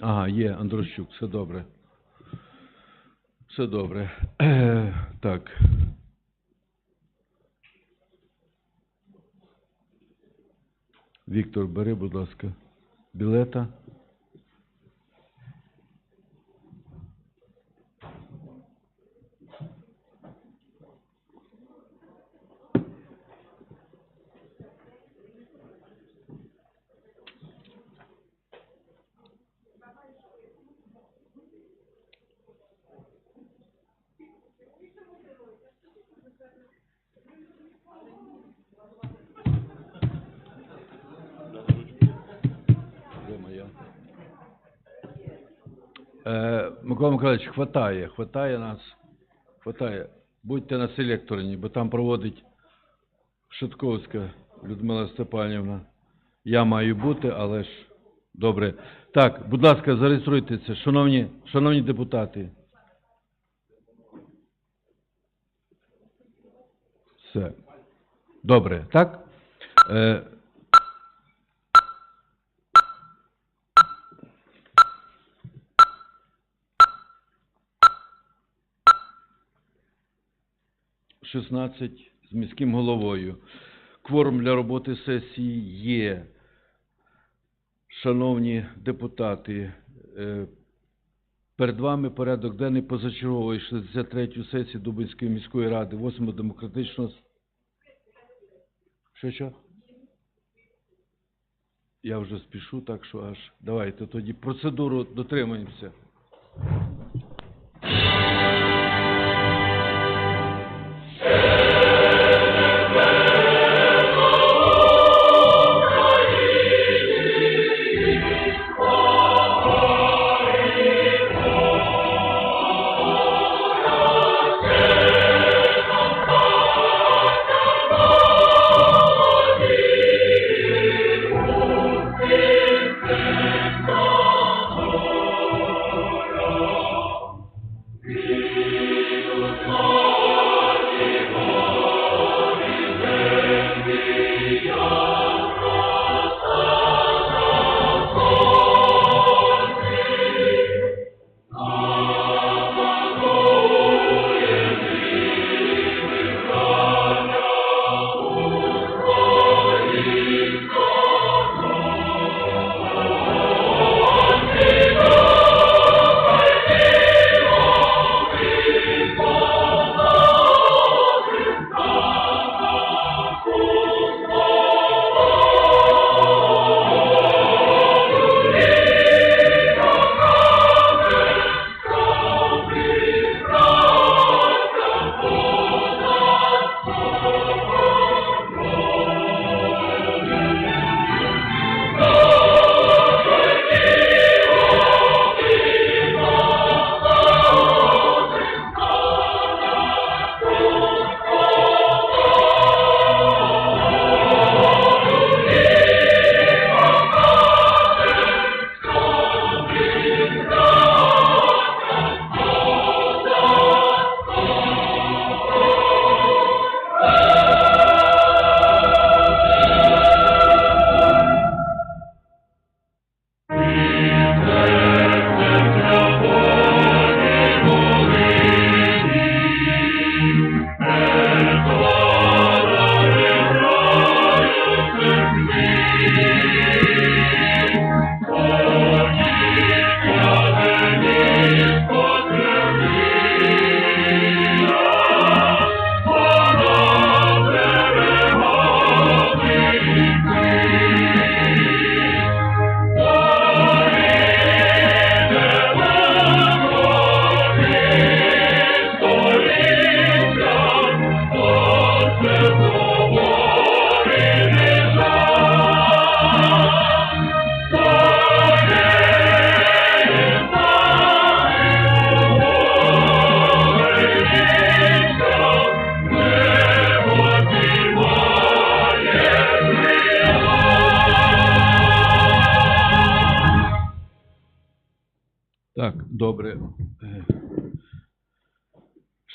Ага, є, Андрощук, все добре. Все добре. Так. Віктор, бери, будь ласка, білета. Микола Миколаївич, хватає, хватає нас, хватає. Будьте на селекторні, бо там проводить Шатковська Людмила Степанівна. Я маю бути, але ж добре. Так, будь ласка, зареєструйтеся, шановні, шановні депутати. Все. Добре, так? Е, Шістнадцять з міським головою. Кворум для роботи сесії є. Шановні депутати, е, перед вами порядок денний позачергової 63-ї сесії Дубинської міської ради, 8-го демократичного... Що, що? Я вже спішу, так що аж... Давайте тоді процедуру дотримаємося.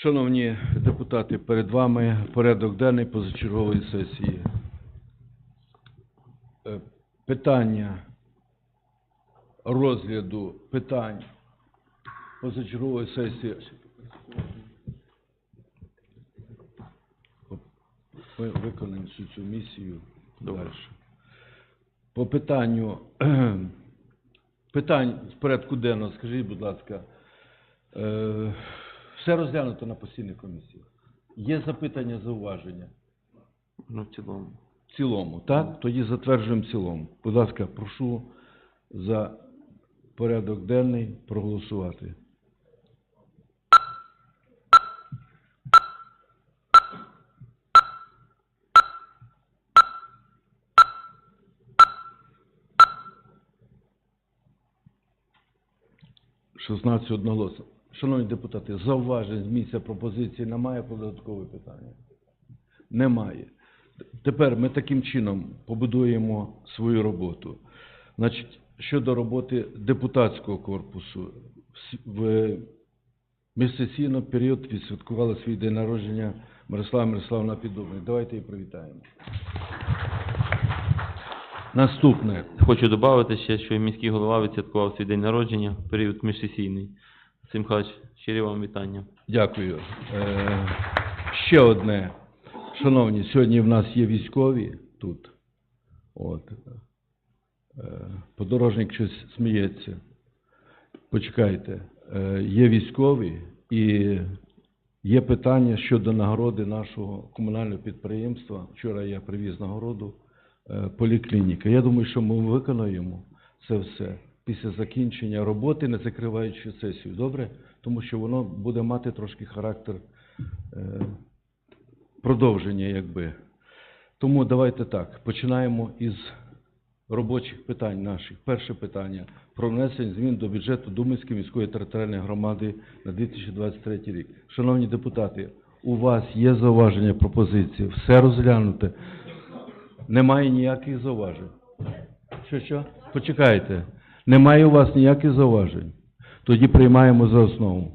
Шановні депутати, перед вами порядок денний позачергової сесії. Е, Питання розгляду питань позачергової сесії. Ми виконаємо всю цю місію далі. По питанню питань з порядку денного, скажіть, будь ласка, е, все розглянуто на постійних комісіях. Є запитання, зауваження? Ну, в цілому. В цілому, так? Тоді затверджуємо в цілому. Будь ласка, прошу за порядок денний проголосувати. Шістнадцять одноголосно. Шановні депутати, зауважень з місця пропозиції немає про додаткове питання? Немає. Тепер ми таким чином побудуємо свою роботу. Значить, щодо роботи депутатського корпусу, в міжсесійний період відсвяткувала свій день народження Мирослава Мирославна Підобний. Давайте її привітаємо. Наступне. Хочу додати ще, що міський голова відсвяткував свій день народження, період міжсесійний. Михайлович, щирі вам вітання. Дякую. Е, ще одне. Шановні, сьогодні в нас є військові тут. От. Е, подорожник щось сміється. Почекайте. Е, є військові і є питання щодо нагороди нашого комунального підприємства. Вчора я привіз нагороду е, поліклініка. Я думаю, що ми виконаємо це все після закінчення роботи, не закриваючи сесію. Добре? Тому що воно буде мати трошки характер е, продовження, якби. Тому давайте так, починаємо із робочих питань наших. Перше питання про внесення змін до бюджету Думанської міської територіальної громади на 2023 рік. Шановні депутати, у вас є зауваження, пропозиції, все розглянуте. Немає ніяких зауважень. Що, що? Почекайте. Немає у вас ніяких зауважень. Тоді приймаємо за основу.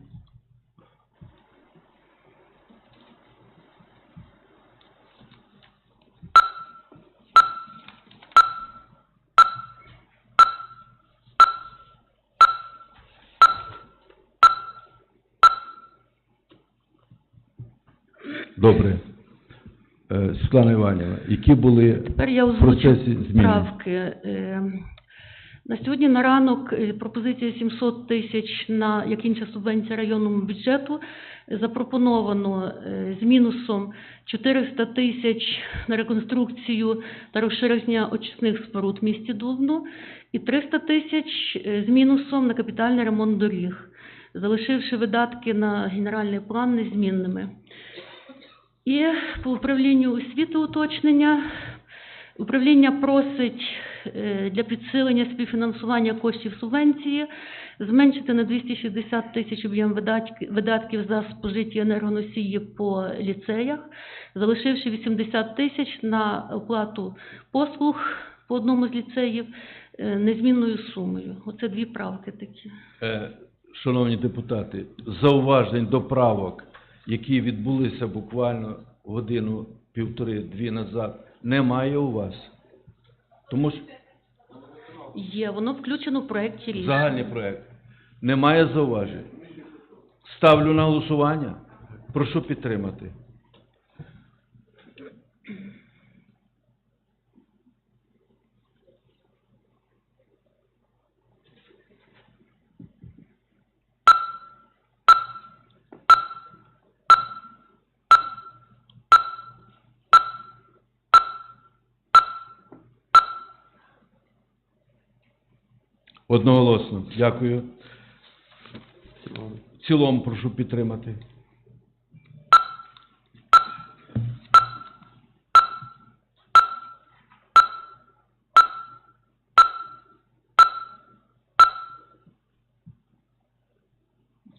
Добре. Е, Світлана Іванівна, які були Тепер я в озвучу процесі зміни? правки. На сьогодні на ранок е, пропозиція 700 тисяч на як інша субвенція районному бюджету запропоновано е, з мінусом 400 тисяч на реконструкцію та розширення очисних споруд в місті Дубно і 300 тисяч е, з мінусом на капітальний ремонт доріг, залишивши видатки на генеральний план незмінними. І по управлінню освіти уточнення. Управління просить е, для підсилення співфінансування коштів субвенції зменшити на 260 тисяч об'єм видатків за спожиті енергоносії по ліцеях, залишивши 80 тисяч на оплату послуг по одному з ліцеїв е, незмінною сумою. Оце дві правки такі. Е, Шановні депутати, зауважень до правок, які відбулися буквально годину, півтори-дві назад, немає у вас. Тому що Є, воно включено в проєкті рішення. загальний проєкт. Немає зауважень. Ставлю на голосування. Прошу підтримати. Одноголосно. Дякую. В цілому. Прошу підтримати.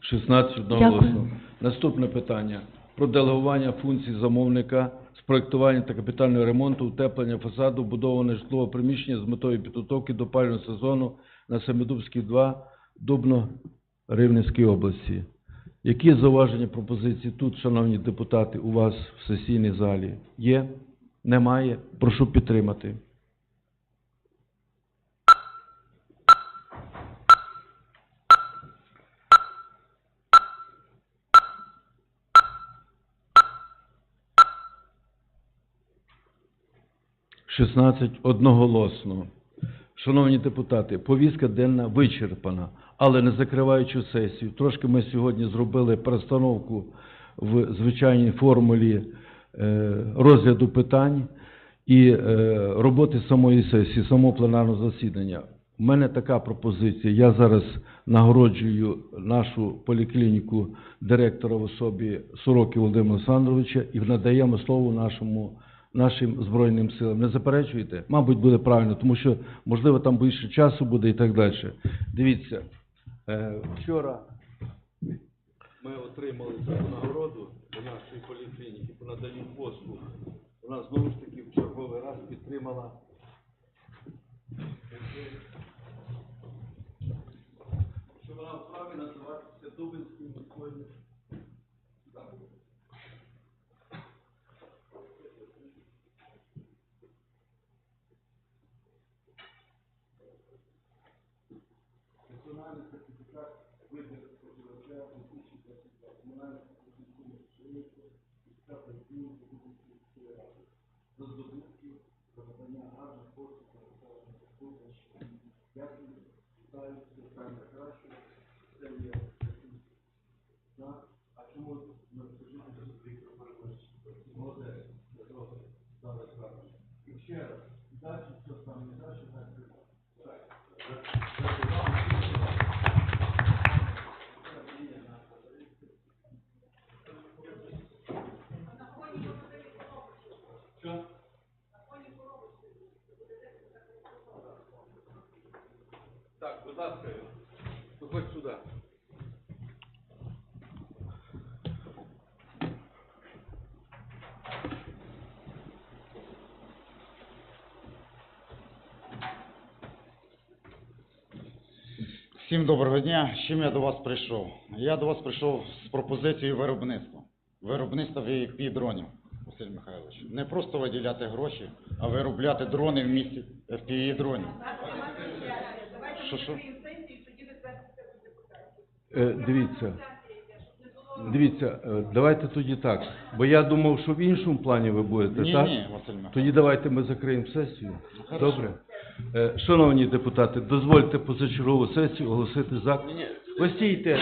Шістнадцять одноголосно. Дякую. Наступне питання. Про делегування функцій замовника з проектування та капітального ремонту, утеплення фасаду, будоване житлове приміщення з метою підготовки до опалювального сезону на Семидубській 2, Дубно, Рівненській області. Які зауваження пропозиції тут, шановні депутати, у вас в сесійній залі? Є? Немає? Прошу підтримати. 16 одноголосно. Шановні депутати, повістка денна вичерпана, але не закриваючи сесію. Трошки ми сьогодні зробили перестановку в звичайній формулі е, розгляду питань і е, роботи самої сесії, самого пленарного засідання. У мене така пропозиція. Я зараз нагороджую нашу поліклініку директора в особі Сороки Володимира Олександровича і надаємо слово нашому нашим Збройним силам. Не заперечуєте? Мабуть, буде правильно, тому що, можливо, там більше часу буде і так далі. Дивіться, е, вчора ми отримали таку нагороду до нашої поліклініки по наданню послуг. Вона знову ж таки в черговий раз підтримала що вона вправі називатися Дубинською міською Національний сертифікат вибір споживача 2022. Комунальне підприємство «Пшениця» і стати змін до Дубинської міської ради. За здобутки, за надання гарних послуг та населення Дубинщини. Дякую, вітаю, все саме краще. Це є такий знак. А чому ми скажіть, що Віктор Борисович молодець, це добре, зараз краще. І ще раз, далі, що саме не далі, так так. Що? Так, будь ласка, виходь сюди. Всім доброго дня. З чим я до вас прийшов? Я до вас прийшов з пропозицією виробництва. Виробництва VIP дронів, Василь Михайлович. Не просто виділяти гроші, а виробляти дрони в місті FPV дронів. Що, що? Е, дивіться. Дивіться, е, давайте тоді так. Бо я думав, що в іншому плані ви будете, Ні, так? ні, Василь Михайлович. Тоді давайте ми закриємо сесію. хорошо. Добре. Е, Шановні депутати, дозвольте позачергову сесію оголосити за... Ви стійте.